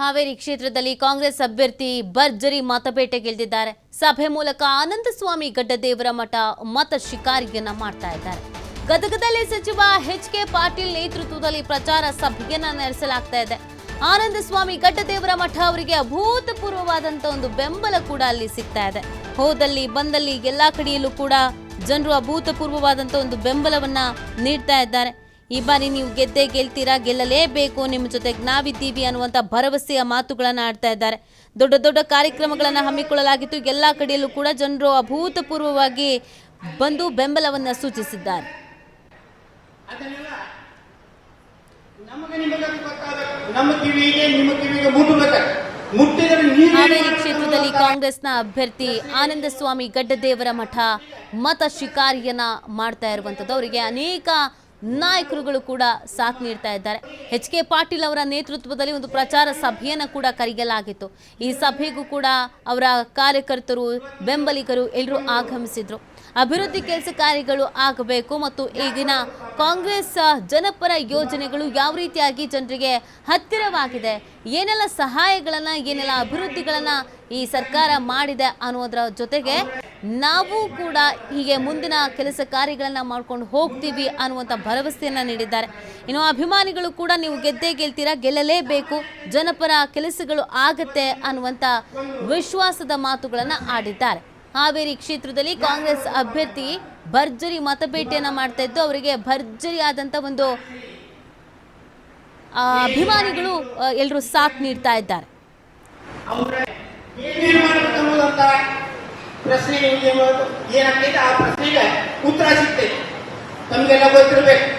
ಹಾವೇರಿ ಕ್ಷೇತ್ರದಲ್ಲಿ ಕಾಂಗ್ರೆಸ್ ಅಭ್ಯರ್ಥಿ ಭರ್ಜರಿ ಮತಬೇಟೆ ಗೆಲ್ದಿದ್ದಾರೆ ಸಭೆ ಮೂಲಕ ಆನಂದಸ್ವಾಮಿ ಗಡ್ಡದೇವರ ಮಠ ಮತ ಶಿಕಾರಿಯನ್ನ ಮಾಡ್ತಾ ಇದ್ದಾರೆ. ಗದಗದಲ್ಲಿ ಸಚಿವ ಎಚ್ ಕೆ ಪಾಟೀಲ್ ನೇತೃತ್ವದಲ್ಲಿ ಪ್ರಚಾರ ಸಭೆಯನ್ನ ನಡೆಸಲಾಗ್ತಾ ಇದೆ. ಆನಂದಸ್ವಾಮಿ ಗಡ್ಡದೇವರ ಮಠ ಅವರಿಗೆ ಅಭೂತಪೂರ್ವವಾದಂತ ಒಂದು ಬೆಂಬಲ ಕೂಡ ಅಲ್ಲಿ ಸಿಗ್ತಾ ಇದೆ. ಹೋದಲ್ಲಿ ಬಂದಲ್ಲಿ ಎಲ್ಲಾ ಕಡೆಯಲ್ಲೂ ಕೂಡ ಜನರು ಅಭೂತಪೂರ್ವವಾದಂತ ಒಂದು ಬೆಂಬಲವನ್ನ ನೀಡ್ತಾ ಇದ್ದಾರೆ. ಈ ಬಾರಿ ನೀವು ಗೆದ್ದೇ ಗೆಲ್ತೀರಾ ಗೆಲ್ಲಲೇಬೇಕು ನಿಮ್ಮ ಜೊತೆಗೆ ನಾವಿದ್ದೀವಿ ಅನ್ನುವಂಥ ಭರವಸೆಯ ಮಾತುಗಳನ್ನು ಆಡ್ತಾ ಇದ್ದಾರೆ. ದೊಡ್ಡ ದೊಡ್ಡ ಕಾರ್ಯಕ್ರಮಗಳನ್ನು ಹಮ್ಮಿಕೊಳ್ಳಲಾಗಿತ್ತು. ಎಲ್ಲ ಕಡೆಯಲ್ಲೂ ಕೂಡ ಜನರು ಅಭೂತಪೂರ್ವವಾಗಿ ಬಂದು ಬೆಂಬಲವನ್ನು ಸೂಚಿಸಿದ್ದಾರೆ. ಹಾವೇರಿ ಕ್ಷೇತ್ರದಲ್ಲಿ ಕಾಂಗ್ರೆಸ್ನ ಅಭ್ಯರ್ಥಿ ಆನಂದಸ್ವಾಮಿ ಗಡ್ಡದೇವರ ಮಠ ಮತ ಶಿಕಾರಿಯನ್ನ ಮಾಡ್ತಾ ಇರುವಂತದ್ದು. ಅವರಿಗೆ ಅನೇಕ ನಾಯಕರುಗಳು ಕೂಡ ಸಾಥ್ ನೀಡ್ತಾ ಇದ್ದಾರೆ. ಎಚ್ ಕೆ ಪಾಟೀಲ್ ಅವರ ನೇತೃತ್ವದಲ್ಲಿ ಒಂದು ಪ್ರಚಾರ ಸಭೆಯನ್ನು ಕೂಡ ಕರೆಯಲಾಗಿತ್ತು. ಈ ಸಭೆಗೂ ಕೂಡ ಅವರ ಕಾರ್ಯಕರ್ತರು, ಬೆಂಬಲಿಗರು ಎಲ್ಲರೂ ಆಗಮಿಸಿದ್ರು. ಅಭಿವೃದ್ಧಿ ಕೆಲಸ ಕಾರ್ಯಗಳು ಆಗಬೇಕು ಮತ್ತು ಈಗಿನ ಕಾಂಗ್ರೆಸ್ ಜನಪರ ಯೋಜನೆಗಳು ಯಾವ ರೀತಿಯಾಗಿ ಜನರಿಗೆ ಹತ್ತಿರವಾಗಿದೆ, ಏನೆಲ್ಲ ಸಹಾಯಗಳನ್ನು, ಏನೆಲ್ಲ ಅಭಿವೃದ್ಧಿಗಳನ್ನು ಈ ಸರ್ಕಾರ ಮಾಡಿದೆ ಅನ್ನೋದರ ಜೊತೆಗೆ ನಾವು ಕೂಡ ಹೀಗೆ ಮುಂದಿನ ಕೆಲಸ ಕಾರ್ಯಗಳನ್ನು ಮಾಡ್ಕೊಂಡು ಹೋಗ್ತೀವಿ ಅನ್ನುವಂಥ ಭರವಸೆಯನ್ನು ನೀಡಿದ್ದಾರೆ. ಇನ್ನು ಅಭಿಮಾನಿಗಳು ಕೂಡ ನೀವು ಗೆದ್ದೇ ಗೆಲ್ತೀರಾ, ಗೆಲ್ಲಲೇಬೇಕು, ಜನಪರ ಕೆಲಸಗಳು ಆಗತ್ತೆ ಅನ್ನುವಂಥ ವಿಶ್ವಾಸದ ಮಾತುಗಳನ್ನು ಆಡಿದ್ದಾರೆ. ಹಾವೇರಿ ಕ್ಷೇತ್ರದಲ್ಲಿ ಕಾಂಗ್ರೆಸ್ ಅಭ್ಯರ್ಥಿ ಭರ್ಜರಿ ಮತಪೇಟೆಯನ್ನು ಮಾಡ್ತಾ ಇದ್ದು, ಅವರಿಗೆ ಭರ್ಜರಿ ಆದಂಥ ಒಂದು ಅಭಿಮಾನಿಗಳು ಎಲ್ಲರೂ ಸಾಥ್ ನೀಡ್ತಾ ಇದ್ದಾರೆ. ಪ್ರಶ್ನೆ ನಿಮಗೆ ಏನಾಗ್ತೈತೆ ಆ ಪ್ರಶ್ನೆಗೆ ಉತ್ತರ ಸಿಗ್ತೈತೆ ತಮಗೆಲ್ಲ ಗೊತ್ತಿರಬೇಕು ಸುಮಾರು